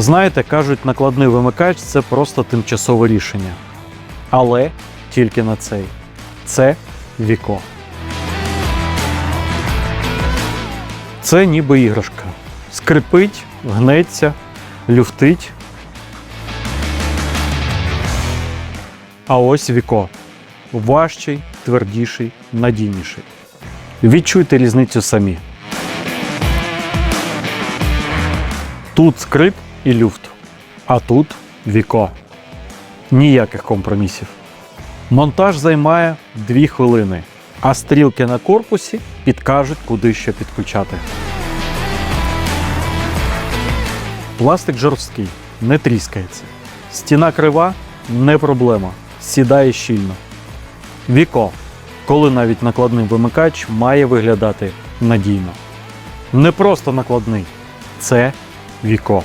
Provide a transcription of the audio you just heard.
Знаєте, кажуть, накладний вимикач це просто тимчасове рішення. Але тільки на цей. Це віко. Це ніби іграшка. Скрипить, гнеться, люфтить. А ось віко. Важчий, твердіший, надійніший. Відчуйте різницю самі. Тут скрип і люфт, а тут віко. Ніяких компромісів. Монтаж займає 2 хвилини, а стрілки на корпусі підкажуть, куди ще підключати. Пластик жорсткий, не тріскається. Стіна крива не проблема, сідає щільно. Віко, коли навіть накладний вимикач має виглядати надійно. Не просто накладний, це віко.